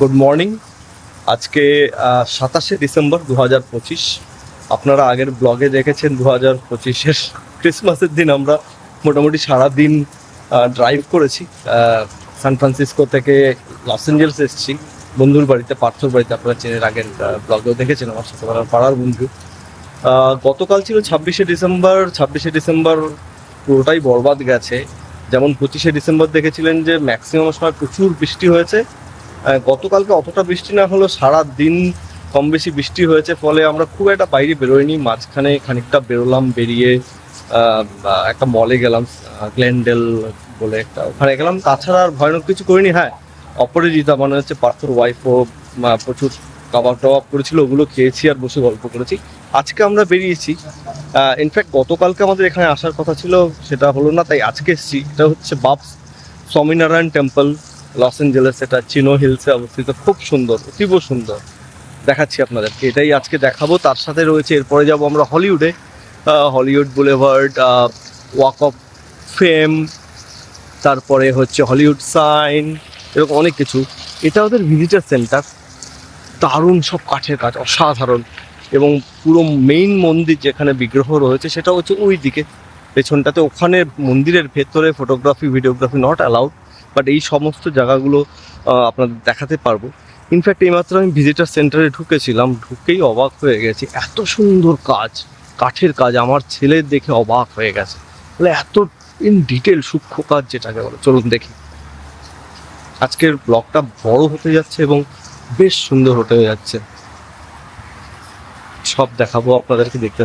Good morning আজকে সাতাশে December দু হাজার পঁচিশ। আপনারা আগের ব্লগে দেখেছেন দু হাজার পঁচিশের ক্রিসমাসের দিন আমরা মোটামুটি সারা দিন ড্রাইভ করেছি। সান ফ্রান্সিসকো থেকে লস অ্যাঞ্জেলস এসেছি। বন্ধুর বাড়িতে, পার্থর বাড়িতে আপনারা চেনের আগের ব্লগেও দেখেছেন আমার সাথে আমার পাড়ার বন্ধু। গতকাল ছিল ছাব্বিশে ডিসেম্বর। ছাব্বিশে ডিসেম্বর পুরোটাই বরবাদ গেছে। যেমন পঁচিশে ডিসেম্বর দেখেছিলেন যে ম্যাক্সিমাম সময় প্রচুর বৃষ্টি হয়েছে। গতকালকে অতটা বৃষ্টি না হলেও সারা দিন কম বেশি বৃষ্টি হয়েছে, ফলে আমরা খুব একটা বাইরে বেরোইনি। মাঝখানে খানিকটা বেরোলাম, বেরিয়ে একটা মলে গেলাম গ্ল্যান্ডেল বলে একটা ওখানে গেলাম। তাছাড়া আর ভয়ানক কিছু করিনি হ্যাঁ অপরাজিতা মানে হচ্ছে পার্থর ওয়াইফও প্রচুর কাবাব টাবাব করেছিল, ওগুলো খেয়েছি আর বসে গল্প করেছি। আজকে আমরা বেরিয়েছি। ইনফ্যাক্ট গতকালকে আমাদের এখানে আসার কথা ছিল, সেটা হলো না, তাই আজকে এসেছি। এটা হচ্ছে BAPS Swaminarayan temple Los Angeles এটা চিনো হিলসে অবস্থিত, খুব সুন্দর, অতীব সুন্দর। দেখাচ্ছি আপনাদেরকে, এটাই আজকে দেখাবো। তার সাথে রয়েছে, এরপরে যাব আমরা হলিউডে। Hollywood Boulevard Walk of Fame, তারপরে হচ্ছে হলিউড সাইন, এরকম অনেক কিছু। এটা ওদের ভিজিটার সেন্টার। দারুণ সব কাঠের কাজ, অসাধারণ। এবং পুরো মেইন মন্দির যেখানে বিগ্রহ রয়েছে, সেটা হচ্ছে ওই দিকে পেছনটাতে ওখানে মন্দিরের ভেতরে photography videography not allowed but এই সমস্ত জায়গাগুলো আপনাদের দেখাতে পারব। ইনফ্যাক্ট এইমাত্র আমি ভিজিটার সেন্টারে ঢুকেছিলাম, ঢুকেই অবাক হয়ে গেছি। এত সুন্দর কাজ, কাঠের কাজ, আমার ছেলের দেখে অবাক হয়ে গেছে। তাহলে এত ইন ডিটেল সূক্ষ্ম কাজ যেটাকে বলে। চলুন দেখি। আজকের ব্লগটা বড় হতে যাচ্ছে এবং বেশ সুন্দর হতে যাচ্ছে। সব দেখাবো আপনাদেরকে দেখতে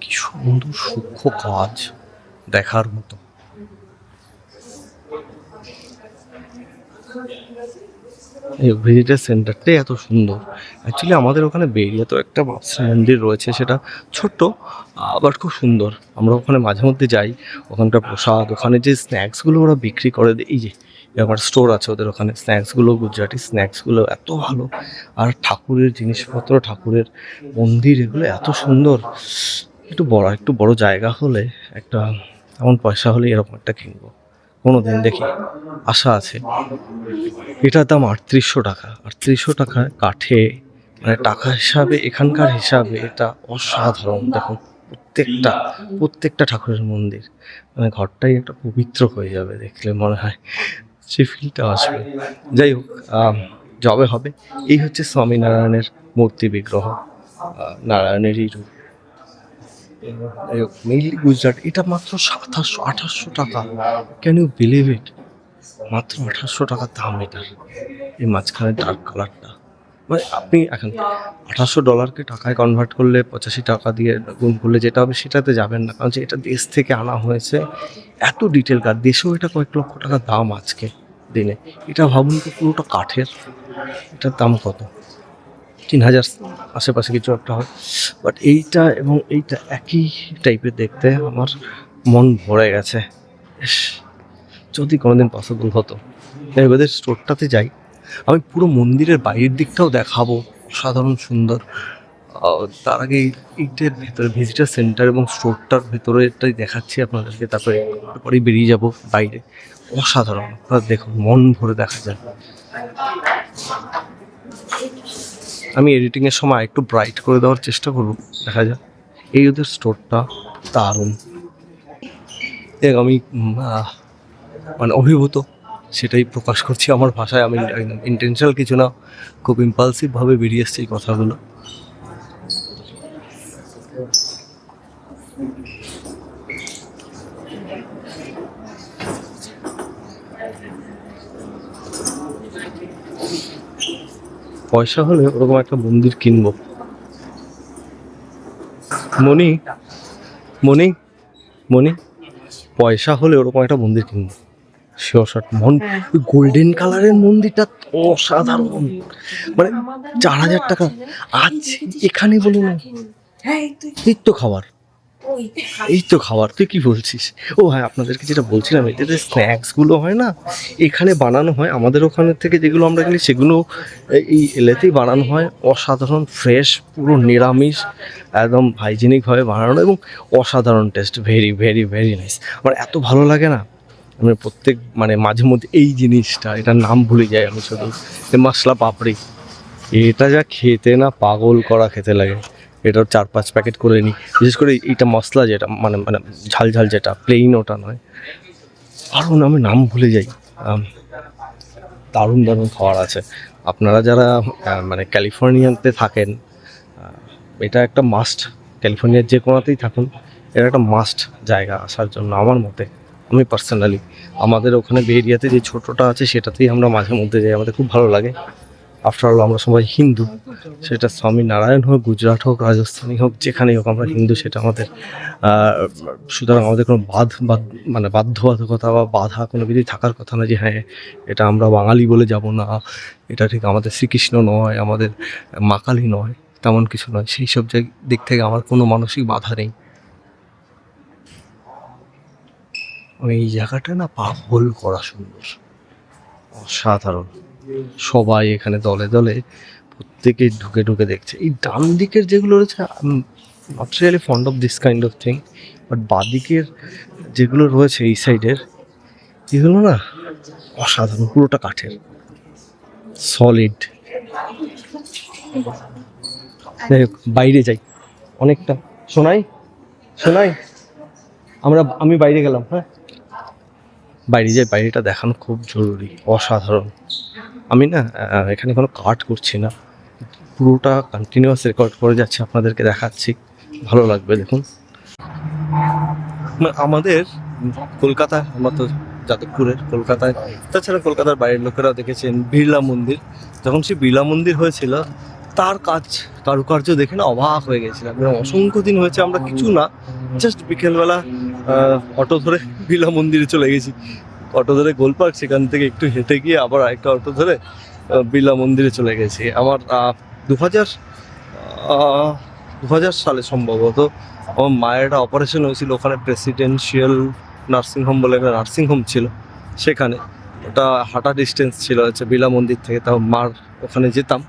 কি সুন্দর সূক্ষ্ম কাজ দেখার মতো। এই ভিজিটার সেন্টারটাই এত সুন্দর। অ্যাকচুয়ালি আমাদের ওখানে বেরিয়ে তো একটা বাপসা মন্দির রয়েছে, সেটা ছোট্ট আবার খুব সুন্দর। আমরা ওখানে মাঝে মধ্যে যাই, ওখানকার প্রসাদ, ওখানে যে স্ন্যাক্সগুলো ওরা বিক্রি করে, এই যে আমার স্টোর আছে ওদের ওখানে স্ন্যাক্সগুলো গুজরাটি স্ন্যাক্সগুলো এত ভালো। আর ঠাকুরের জিনিসপত্র, ঠাকুরের মন্দির এগুলো এত সুন্দর। একটু বড় একটু বড় জায়গা হলে একটা এমন পয়সা হলে এরকম একটা কিনবো। কোনো দিন দেখি, আশা আছে। এটার দাম আটত্রিশশো টাকা। আটত্রিশশো টাকা কাঠে মানে টাকা হিসাবে, এখানকার হিসাবে এটা অসাধারণ। দেখুন, প্রত্যেকটা প্রত্যেকটা ঠাকুরের মন্দির। মানে ঘরটাই একটা পবিত্র হয়ে যাবে দেখলে মনে হয়। সে ফিলটা আসবে। যাই হোক যবে হবে। এই হচ্ছে স্বামীনারায়ণের মূর্তি বিগ্রহ। নারায়ণেরই রূপ। মেইনলি গুজরাট। এটা মাত্র সাতাশশো, আঠাশশো টাকা। ক্যান ইউ বিলিভ ইট মাত্র আঠাশশো টাকা দাম এটার। এই মাঝখানে ডার্ক কালারটা মানে আপনি এখন আঠাশশো ডলারকে টাকায় কনভার্ট করলে পঁচাশি টাকা দিয়ে গুণ করলে যেটা হবে সেটাতে যাবেন না। কারণ যে এটা দেশ থেকে আনা হয়েছে, এত ডিটেল কার দেশেও এটা কয়েক লক্ষ টাকা দাম আজকে দিনে। এটা ভাবুন তো পুরোটা কাঠের। এটার দাম কত? তিন হাজার আশেপাশে কিছু একটা হয়। বাট এইটা এবং এইটা একই টাইপের দেখতে আমার মন ভরে গেছে। যদি কোনোদিন পসিবল হতো। ওদের স্টোরটাতে যাই। আমি পুরো মন্দিরের বাইরের দিকটাও দেখাবো। অসাধারণ সুন্দর। তার আগে এইটার ভেতরে ভিজিটার সেন্টার এবং স্টোরটার ভেতরেটাই দেখাচ্ছি আপনাদেরকে। তারপরে তারপরেই বেরিয়ে যাব বাইরে। অসাধারণ। আপনারা দেখুন, মন ভরে দেখা যায়। আমি এডিটিংয়ের সময় একটু ব্রাইট করে দেওয়ার চেষ্টা করব, দেখা যাক। এই ওদের স্টোরটা দারুণ। আমি মানে অভিভূত। সেটাই প্রকাশ করছি আমার ভাষায়। আমি ইন্টেনশনাল কিছু না, খুব ইম্পালসিভভাবে বেরিয়ে এসছে এই কথাগুলো। পয়সা হলে ওরকম একটা মন্দির কিনবো। মনি মনি মনি পয়সা হলে ওরকম একটা মন্দির কিনবো। শিওর মন গোল্ডেন কালারের মন্দিরটা অসাধারণ। মানে চার হাজার টাকা। আজ এখানে বলে না এই তো খাবার। এই তো খাবার। তুই কি বলছিস? ও হ্যাঁ আপনাদেরকে যেটা বলছিলাম এই যে স্ন্যাক্সগুলো হয় না, এখানে বানানো হয়। আমাদের ওখানে থেকে যেগুলো আমরা কিনি, সেগুলো এই এলেতেই বানানো হয়। অসাধারণ ফ্রেশ পুরো নিরামিষ, একদম হাইজেনিকভাবে বানানো এবং অসাধারণ taste very very very nice আমার এত ভালো লাগে না। আমি প্রত্যেক মানে মাঝে মধ্যে এই জিনিসটা, এটার নাম ভুলে যাই আমি শুধু। মশলা পাপড়ি। এটা যা খেতে না পাগল করা খেতে লাগে। এটার চার পাঁচ প্যাকেট করে নিই বিশেষ করে এইটা মশলা যেটা মানে মানে ঝাল ঝাল যেটা প্লেইন ওটা নয়। আরও আমি নাম ভুলে যাই। দারুণ দারুণ খাবার আছে। আপনারা যারা মানে ক্যালিফোর্নিয়াতে থাকেন এটা একটা মাস্ট ক্যালিফোর্নিয়ার যে কোনাতেই থাকুন এটা একটা মাস্ট জায়গা আসার জন্য আমার মতে। আমি পার্সোনালি আমাদের ওখানে বে এরিয়াতে যে ছোটোটা আছে, সেটাতেই আমরা মাঝে মধ্যে যাই। আমাদের খুব ভালো লাগে। আফটার অল আমরা সবাই হিন্দু। সেটা স্বামী নারায়ণ হোক, গুজরাট হোক, রাজস্থানী হোক, যেখানেই হোক, আমরা হিন্দু, সেটা আমাদের সুতরাং আমাদের কোনো বাধ বাদ মানে বাধ্যবাধকতা বা বাধা কোনো কিছুই থাকার কথা না যে হ্যাঁ এটা আমরা বাঙালি বলে যাব না। এটা ঠিক আমাদের শ্রীকৃষ্ণ নয়, আমাদের মা কালী নয়, তেমন কিছু নয়। সেই সব দিক থেকে আমার কোনো মানসিক বাধা নেই। এই জায়গাটা না পাগল করা সুন্দর। অসাধারণ। সবাই এখানে দলে দলে প্রত্যেকে ঢুকে ঢুকে দেখছে। এই ডান দিকের যেগুলো রয়েছে not fond of this kind of thing but বাদিকের যেগুলো রয়েছে এই সাইডের এগুলো না অসাধারণ, পুরোটা কাঠের। সলিড যাই হোক, বাইরে যাই। অনেকটা। শোনাই শোনাই আমরা, আমি বাইরে গেলাম হ্যাঁ? বাইরে যাই বাইরেটা দেখানো খুব জরুরি, অসাধারণ। আমি না এখানে কোনো কাট করছি না। পুরোটা কন্টিনিউয়াস রেকর্ড করে যাচ্ছি, আপনাদেরকে দেখাচ্ছি। ভালো লাগবে, দেখুন। আমাদের কলকাতা, আমরা তো যাদবপুরের কলকাতায়, তাছাড়া কলকাতার বাইরের লোকেরা দেখেছেন বিড়লা মন্দির। যখন সেই বিড়লা মন্দির হয়েছিল, তার কাজ, কারুকার্য দেখে না অবাক হয়ে গেছিলাম। অসংখ্য দিন হয়েছে, আমরা কিছু না জাস্ট বিকেলবেলা অটো ধরে বিলা মন্দিরে চলে গেছি। অটো ধরে গোলপার্ক সেখান থেকে একটু হেঁটে গিয়ে আবার আরেকটা অটো ধরে বিলা মন্দিরে চলে গেছি। আমার দু হাজার দু হাজার সালে সম্ভবত আমার মায়ের একটা অপারেশন হয়েছিল, ওখানে প্রেসিডেন্সিয়াল নার্সিংহোম বলে একটা নার্সিংহোম ছিল সেখানে। ওটা হাঁটা ডিস্টেন্স ছিল হচ্ছে বিলা মন্দির থেকে, তাও মার ওখানে যেতাম।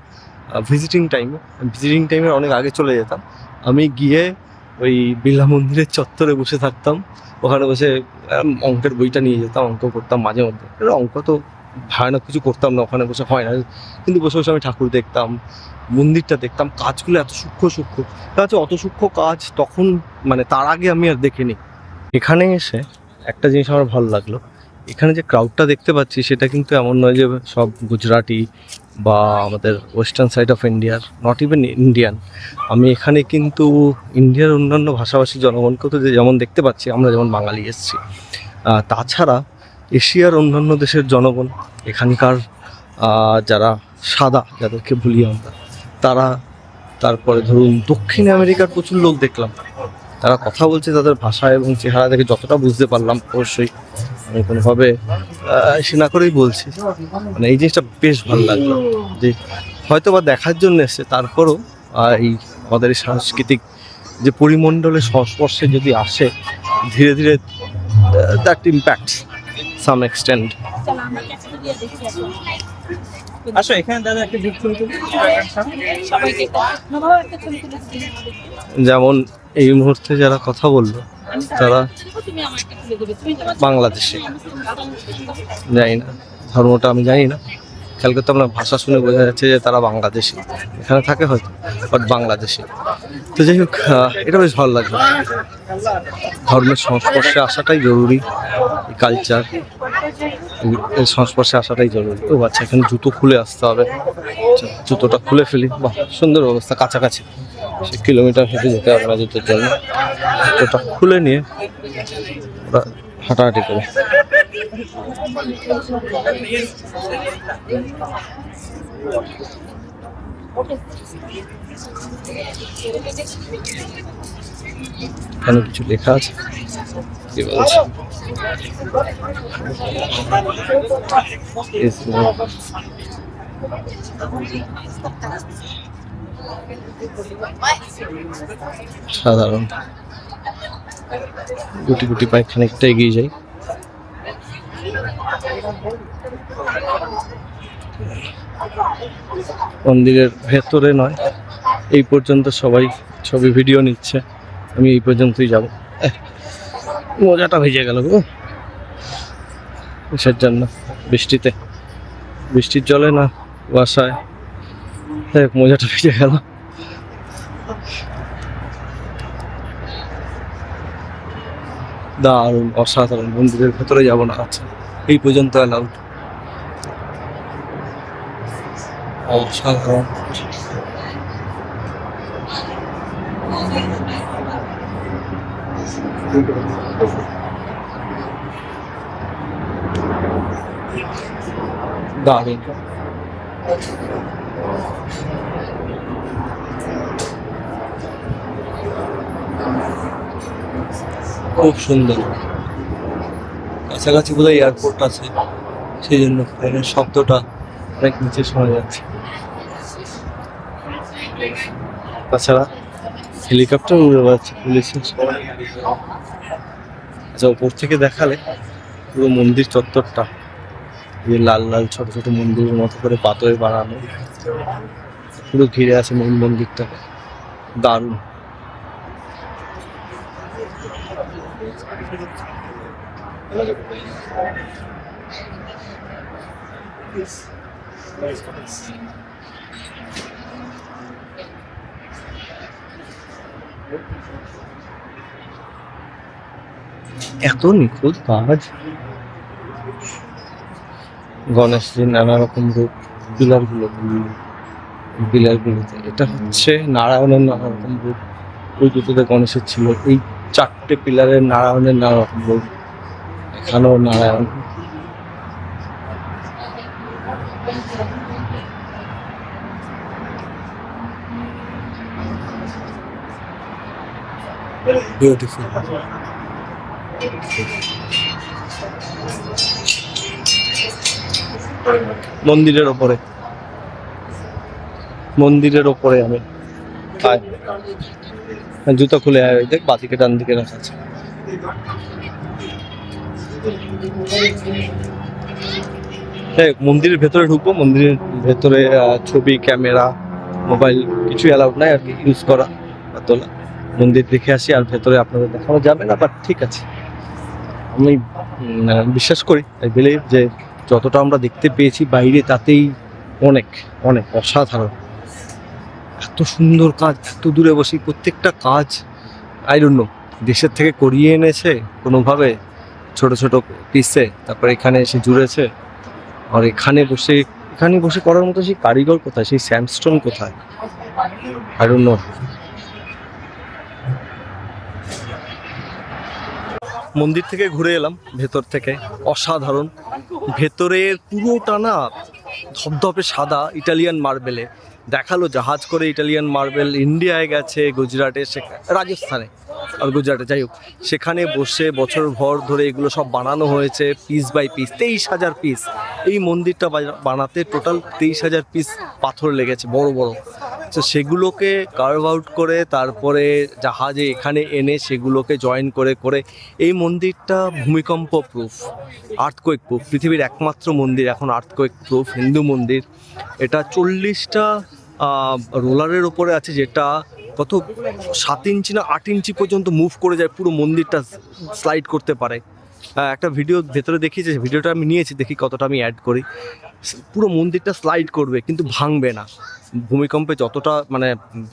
ভিজিটিং টাইমে ভিজিটিং টাইমে অনেক আগে চলে যেতাম। আমি গিয়ে ওই বিড়লা মন্দিরের চত্বরে বসে থাকতাম। ওখানে বসে অঙ্কের বইটা নিয়ে যেতাম, অঙ্ক করতাম মাঝে মধ্যে। অঙ্ক তো ভয়ানক কিছু করতাম না, ওখানে বসে হয় না। কিন্তু বসে বসে আমি ঠাকুর দেখতাম, মন্দিরটা দেখতাম, কাজগুলো এত সূক্ষ্ম সূক্ষ্ম। তা হচ্ছে অত সূক্ষ্ম কাজ তখন মানে তার আগে আমি আর দেখিনি। এখানে এসে একটা জিনিস আমার ভালো লাগল। এখানে যে ক্রাউডটা দেখতে পাচ্ছি, সেটা কিন্তু এমন নয় যে সব গুজরাটি বা আমাদের ওয়েস্টার্ন সাইড অফ ইন্ডিয়ার নট ইভেন ইন্ডিয়ান আমি এখানে কিন্তু ইন্ডিয়ার অন্যান্য ভাষাভাষী জনগণকেও তো যেমন দেখতে পাচ্ছি, আমরা যেমন বাঙালি এসেছি। তাছাড়া এশিয়ার অন্যান্য দেশের জনগণ, এখানকার যারা সাদা, যাদেরকে বলি আমরা, তারা তারপরে ধরুন দক্ষিণ আমেরিকার প্রচুর লোক দেখলাম। তারা কথা বলছে তাদের ভাষা এবং চেহারা দেখে যতটা বুঝতে পারলাম অবশ্যই। আমি কোনোভাবে সে না করেই বলছি। মানে এই জিনিসটা বেশ ভালো লাগল যে হয়তো বা দেখার জন্য এসছে তারপরও এই আমাদের এই সাংস্কৃতিক যে পরিমণ্ডলের সংস্পর্শে যদি আসে ধীরে ধীরে দ্যাট ইম্প্যাক্ট সাম এক্সটেন্ড দেখি এখন আসো এখানে দাদা একটা ছবি সবাইকে যেমন এই মুহূর্তে যারা কথা বলল তারা আমার বাংলাদেশি। জানি না ধর্মটা আমি জানি না। খেয়াল করতে আপনার ভাষা শুনে বোঝা যাচ্ছে যে তারা বাংলাদেশি। এখানে থাকে হয়তো বাট বাংলাদেশি। তো যাই হোক এটা বেশ ভালো লাগল। ধর্মের সংস্পর্শে আসাটাই জরুরি কালচার সংস্পর্শে আসাটাই জরুরি। ও আচ্ছা এখানে জুতো খুলে আসতে হবে। আচ্ছা, জুতোটা খুলে ফেলি। বাহ সুন্দর অবস্থা কাছাকাছি। সে কিলোমিটার হেঁটে যেতে না জুতোর জন্য। জুতোটা খুলে নিয়ে ওরা হাঁটাহাঁটি করে। এখানে কিছু লেখা আছে। কি বলছে? Is সাধারণ। গুটি গুটি পায়ে খানিকটা এগিয়ে যাই। মন্দিরের ভেতরে নয়, এই পর্যন্ত সবাই ছবি, ভিডিও নিচ্ছে। আমি এই পর্যন্তই যাব। মজাটা ভেজে গেল গো। কিসের জন্য? বৃষ্টিতে। বৃষ্টির জলে না, কুয়াশায়। দেখ মজাটা ভেজে গেল। দারুণ, অসাধারণ মন্দিরের ভেতরে যাব না আচ্ছা এই পর্যন্ত অ্যালাউড অসাধারণ। দারুণ। খুব সুন্দর। কাছাকাছি বোধহয় এয়ারপোর্ট আছে সেই জন্য প্লেনের শব্দটা অনেক নিচে শোনা যাচ্ছে। তাছাড়া হেলিকপ্টার উড়ে বেড়াচ্ছে পুলিশের আচ্ছা ওপর থেকে দেখালে পুরো মন্দির চত্বরটা। এই লাল লাল ছোট ছোট মন্দিরের মতো করে পাথরে বানানো। পুরো ঘিরে আছে মূল মন্দিরটা দারুণ। এত নিখুঁত কাজ? গণেশজির নানা রকম রূপ পিলারগুলো পিলার গুলোতে এটা হচ্ছে নারায়ণের নানা রকম রূপ। ওই দুটোতে গণেশের ছিল। এই চারটে পিলারের নারায়ণের নানা রকম রূপ। এখানেও নারায়ণ। বিউটিফুল মন্দিরের ওপরে। মন্দিরের ওপরে আমি আয়। জুতো খুলে আয় ওই দেখ বাদিকে ডান দিকে রাখা আছে। মন্দিরের ভেতরে ঢুকবো, মন্দিরের ভেতরে ছবি, ক্যামেরা, মোবাইল কিছু অ্যালাউড নাই আর কি ইউজ করা বা তোলা মন্দির দেখে আসি আর ভেতরে আপনাদের দেখানো যাবে না বাট ঠিক আছে। আমি বিশ্বাস করি আই বিলিভ যে যতটা আমরা দেখতে পেয়েছি বাইরে তাতেই অনেক অনেক অসাধারণ। এত সুন্দর কাজ, এত দূরে বসে প্রত্যেকটা কাজ আই দেশের থেকে করিয়ে এনেছে কোনোভাবে? ছোট ছোট পিসে তারপর এখানে এসে জুড়েছে। আর এখানে বসে এখানে বসে করার মতো সেই কারিগর কোথায়? সেই স্যামস্টোন কোথায়? ডোন্ট নো মন্দির থেকে ঘুরে এলাম, ভেতর থেকে। অসাধারণ। ভেতরের পুরোটা না ধপধপে সাদা ইটালিয়ান মার্বেলে। দেখাল জাহাজ করে ইটালিয়ান মার্বেল ইন্ডিয়ায় গেছে গুজরাটে রাজস্থানে। আর গুজরাটে, যাই হোক, সেখানে বসে বছর ভর ধরে এগুলো সব বানানো হয়েছে পিস বাই পিস তেইশ হাজার পিস এই মন্দিরটা বানাতে টোটাল তেইশ হাজার পিস পাথর লেগেছে, বড় বড়। তো সেগুলোকে কার্ভ আউট করে তারপরে জাহাজে এখানে এনে সেগুলোকে জয়েন করে করে এই মন্দিরটা ভূমিকম্প প্রুফ আর্থকোয়েক প্রুফ পৃথিবীর একমাত্র মন্দির, এখন আর্থকোয়েক প্রুফ হিন্দু মন্দির। এটা চল্লিশটা রোলারের ওপরে আছে যেটা কত সাত ইঞ্চি না আট ইঞ্চি পর্যন্ত মুভ করে যায়, পুরো মন্দিরটা স্লাইড করতে পারে। একটা ভিডিও ভেতরে দেখিয়েছে ভিডিওটা আমি নিয়েছি, দেখি কতটা আমি অ্যাড করি। পুরো মন্দিরটা স্লাইড করবে, কিন্তু ভাঙবে না। ভূমিকম্পে যতটা মানে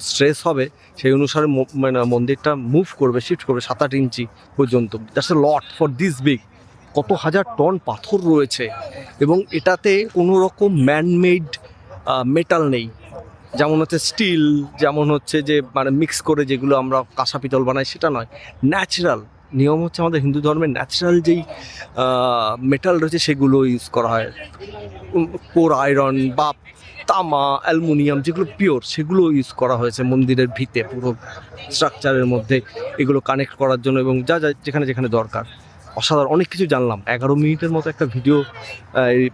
স্ট্রেস হবে, সেই অনুসারে মানে মন্দিরটা মুভ করবে শিফট করবে সাত আট ইঞ্চি পর্যন্ত। That's a lot for this big কত হাজার টন পাথর রয়েছে। এবং এটাতে কোনো রকম ম্যানমেড মেটাল নেই। যেমন হচ্ছে স্টিল যেমন হচ্ছে যে মানে মিক্স করে যেগুলো আমরা কাঁসা পিতল বানাই, সেটা নয়। ন্যাচারাল নিয়ম হচ্ছে আমাদের হিন্দু ধর্মের ন্যাচারাল যেই মেটাল রয়েছে সেগুলো ইউজ করা হয়। কোর আয়রন বা তামা, অ্যালুমিনিয়াম যেগুলো পিওর সেগুলো ইউজ করা হয়েছে মন্দিরের ভিতে, পুরো স্ট্রাকচারের মধ্যে। এগুলো কানেক্ট করার জন্য এবং যা যা যেখানে যেখানে দরকার। অসাধারণ, অনেক কিছু জানলাম। এগারো মিনিটের মতো একটা ভিডিও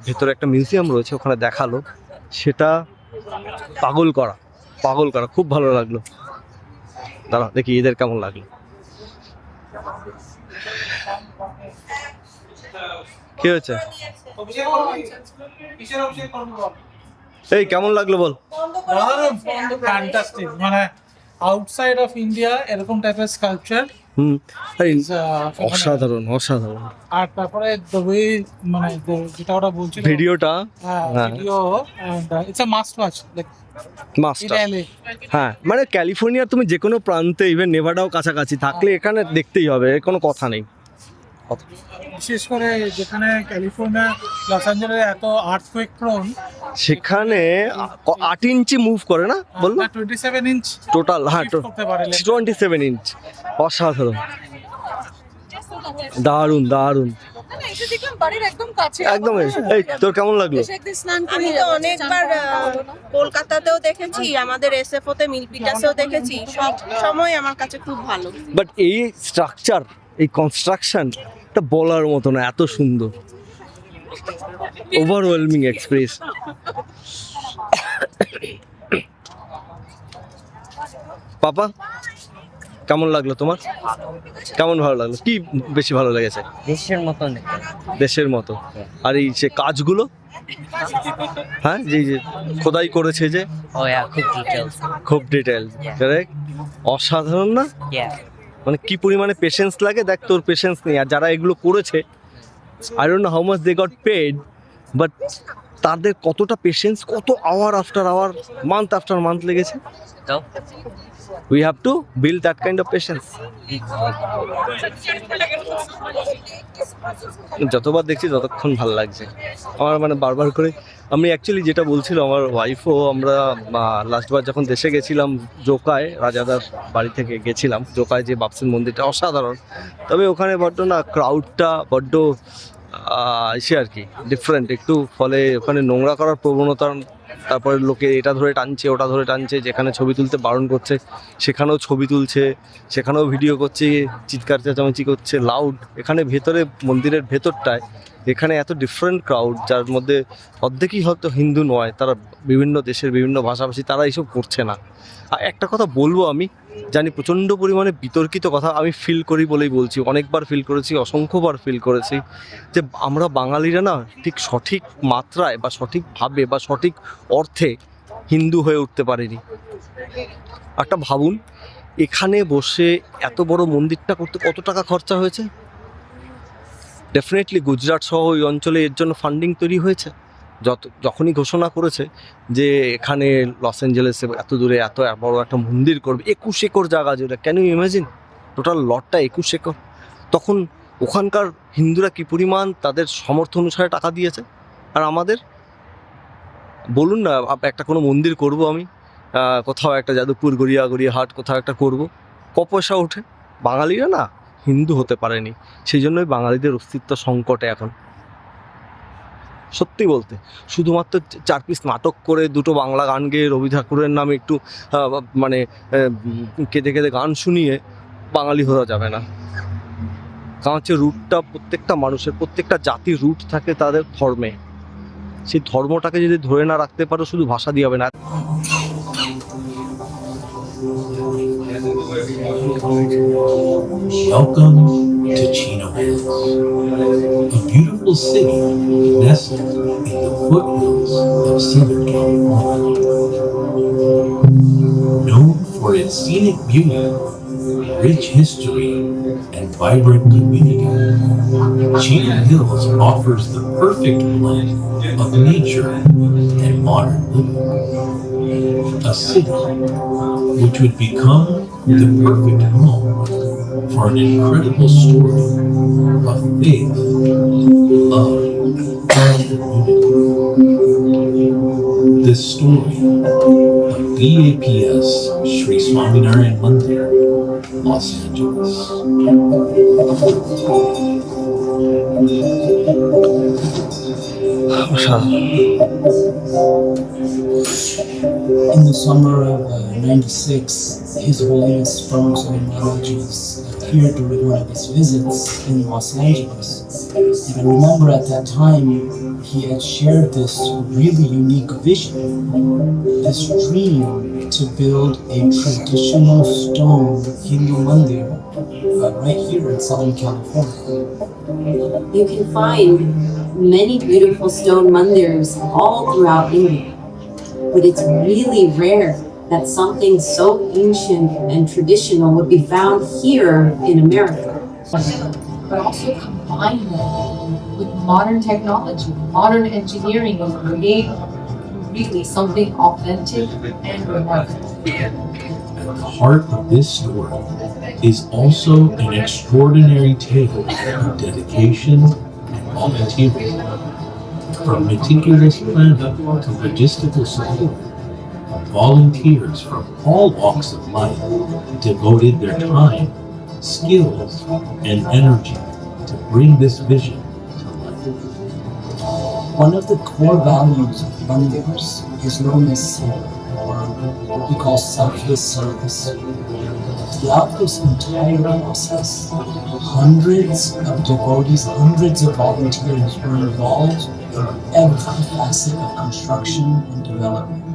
ভেতরে একটা মিউজিয়াম রয়েছে, ওখানে দেখাল। সেটা পাগল করা পাগল করা খুব ভালো লাগল দাঁড়া দেখি এদের কেমন লাগল কি হয়েছে এই কেমন লাগল বল ফ্যান্টাস্টিক মানে আউটসাইড অফ ইন্ডিয়া এরকম টাইপের স্কাল্পচার uh, অসাধারণ অসাধারণ। আর তারপরে দ্য ওয়ে মানে যেটা ওরা বলছিল ভিডিওটা হ্যাঁ হ্যাঁ। Video it's a must watch like master হ্যাঁ মানে ক্যালিফোর্নিয়ার তুমি যে কোনো প্রান্তে ইভেন নেভাডাও কাছাকাছি থাকলে এখানে দেখতেই হবে কোনো কথা নেই। বিশেষ করে যেখানে ক্যালিফোর্নিয়া লস অ্যাঞ্জেলেস এত আর্থকুয়েক প্রোন সেখানে আট ইঞ্চি মুভ করে না? বলল? টোয়েন্টি সেভেন ইঞ্চ টোটাল হ্যাঁ টোয়েন্টি সেভেন ইঞ্চ অসাধারণ। দারুণ দারুণ। একদম এই তোর কেমন লাগল? আমি তো অনেকবার। কলকাতাতেও দেখেছি আমাদের এসএফও তে মিলপিটাসেও দেখেছি। সব সময় আমার কাছে খুব ভালো। বাট এই স্ট্রাকচার এই কনস্ট্রাকশন এটা বলার মতো না এত সুন্দর। ওভারওয়েলমিং এক্সপ্রেস পাপা কেমন লাগল তোমার? কেমন ভালো লাগল? কি বেশি ভালো লেগেছে? দেশের মতন দেশের মতো। আর এই যে কাজগুলো? হ্যাঁ যে যে খোদাই করেছে যে? খুব ডিটেলস খুব ডিটেল কারেক্ট অসাধারণ না? মানে কি পরিমাণে পেশেন্স লাগে? দেখ তোর পেশেন্স নেই। আর যারা এগুলো করেছে I don't know how much they got paid but তাদের কতটা পেশেন্স কত hour after hour month after month লেগেছে? We have to build that kind of patience যতবার দেখছি ততক্ষণ ভালো লাগছে। আমার মানে বারবার করে আমি অ্যাকচুয়ালি যেটা বলছিল আমার ওয়াইফও আমরা লাস্টবার যখন দেশে গেছিলাম জোকায় রাজাদার বাড়ি থেকে গেছিলাম জোকায় যে বাপসিন মন্দিরটা অসাধারণ। তবে ওখানে বড্ড না ক্রাউডটা বড্ড ইসে আর কি ডিফারেন্ট একটু ফলে ওখানে নোংরা করার প্রবণতা, তারপরে লোকে এটা ধরে টানছে, ওটা ধরে টানছে, যেখানে ছবি তুলতে বারণ করছে, সেখানেও ছবি তুলছে, সেখানেও ভিডিও করছে, চিৎকার চেঁচামেচি করছে লাউড এখানে ভেতরে, মন্দিরের ভেতরটায় এখানে এত ডিফারেন্ট ক্রাউড যার মধ্যে অর্ধেকই হয়তো হিন্দু নয়, তারা বিভিন্ন দেশের বিভিন্ন ভাষাভাষী, তারা এইসব করছে না। আর একটা কথা বলব আমি, জানি প্রচণ্ড পরিমাণে বিতর্কিত কথা, আমি ফিল করি বলেই বলছি, অনেকবার ফিল করেছি, অসংখ্যবার ফিল করেছি, যে আমরা বাঙালিরা না ঠিক সঠিক মাত্রায় বা সঠিকভাবে বা সঠিক অর্থে হিন্দু হয়ে উঠতে পারিনি। একটা ভাবুন, এখানে বসে এত বড় মন্দিরটা করতে কত টাকা খরচা হয়েছে? ডেফিনেটলি গুজরাট সহ ওই অঞ্চলে এর জন্য ফান্ডিং তৈরি হয়েছে। যত, যখনই ঘোষণা করেছে যে এখানে লস অ্যাঞ্জেলেসে এত দূরে এত বড় একটা মন্দির করবে, একুশ একর জায়গা যেটা ক্যান ইউ ইমাজিন টোটাল লটটা একুশ একর। তখন ওখানকার হিন্দুরা কি পরিমাণ তাদের সমর্থ অনুসারে টাকা দিয়েছে? আর আমাদের? বলুন না একটা কোনো মন্দির করব আমি কোথাও একটা যাদবপুর গড়িয়া গড়িয়া হাট কোথাও একটা করব, ক পয়সা ওঠে? বাঙালিরা না। হিন্দু হতে পারেনি। সেই জন্যই বাঙালিদের অস্তিত্ব সংকটে এখন। সত্যি বলতে, শুধুমাত্র চার পিস নাটক করে দুটো বাংলা গান গেয়ে রবি ঠাকুরের নামে একটু মানে কেঁদে কেঁদে গান শুনিয়ে বাঙালি হওয়া যাবে না। কারণ হচ্ছে রুটটা প্রত্যেকটা মানুষের, প্রত্যেকটা জাতির রুট থাকে তাদের ধর্মে। সেই ধর্মটাকে যদি ধরে না রাখতে পারো, শুধু ভাষা দিয়ে হবে না। Welcome to Chino Hills, a beautiful city nestled in the foothills of Southern California. Known for its scenic beauty, rich history, and vibrant community, Chino Hills offers the perfect blend of nature and modern living. A city which would become the perfect home for an incredible story of faith, love, and community. The story of BAPS Sri Swaminarayan Mandir, Los Angeles. In the summer of uh, 96, His Holiness Paramahansa Maharaj appeared during one of his visits in Los Angeles. And I remember at that time he had shared this really unique vision, this dream to build a traditional stone Hindu mandir uh, right here in Southern California. You can find many beautiful stone mandirs all throughout India, but it's really rare that something so ancient and traditional would be found here in America. but also combine them with modern technology, modern engineering, and create really something authentic and remarkable. At the heart of this story is also an extraordinary tale of dedication and volunteering. From meticulous planning to logistical support, volunteers from all walks of life devoted their time, skills, and energy to bring this vision to life. One of the core values of mandirs is known as seva, or what we call selfless service. Throughout this entire process, hundreds of devotees, hundreds of volunteers were involved in every facet of construction and development.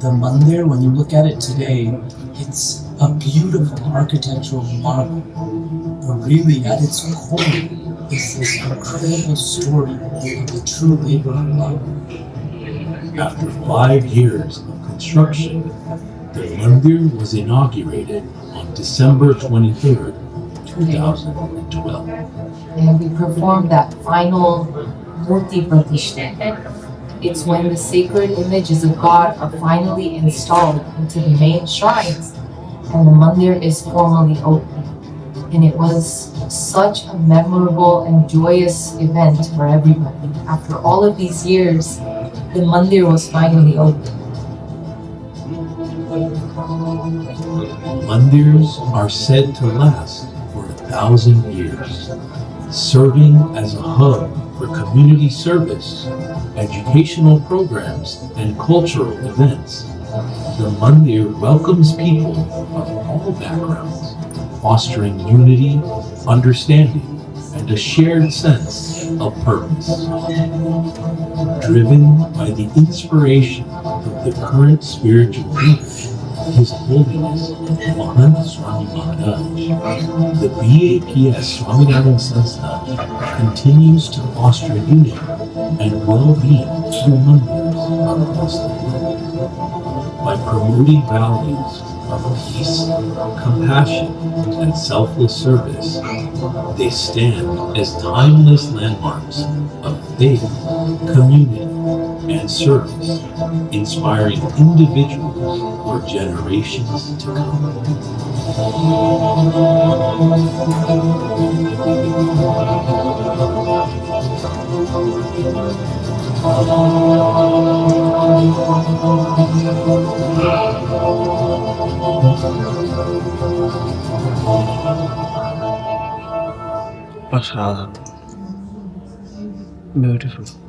The mandir, when you look at it today, it's a beautiful architectural marvel. But really, at its core, is this incredible story of the true labor of love. After five years of construction, the mandir was inaugurated on December 23rd, 2012. And we performed that final Murti Pratishta. It's when the sacred images of God are finally installed into the main shrines and the mandir is formally opened. And it was such a memorable and joyous event for everybody. After all of these years, the mandir was finally opened. Mandirs are said to last for a thousand years, serving as a hub for community service, educational programs, and cultural events. The mandir welcomes people of all backgrounds, fostering unity, understanding, and a shared sense of purpose. Driven by the inspiration of the current spiritual leader, His Holiness Mahant Swami Maharaj, the BAPS Swaminarayan Sanstha continues to foster unity and well-being through mandirs across the world. By promoting values of peace, compassion, and selfless service, they stand as timeless landmarks of faith, community, service, inspiring individuals for generations to come. Pasada. Beautiful.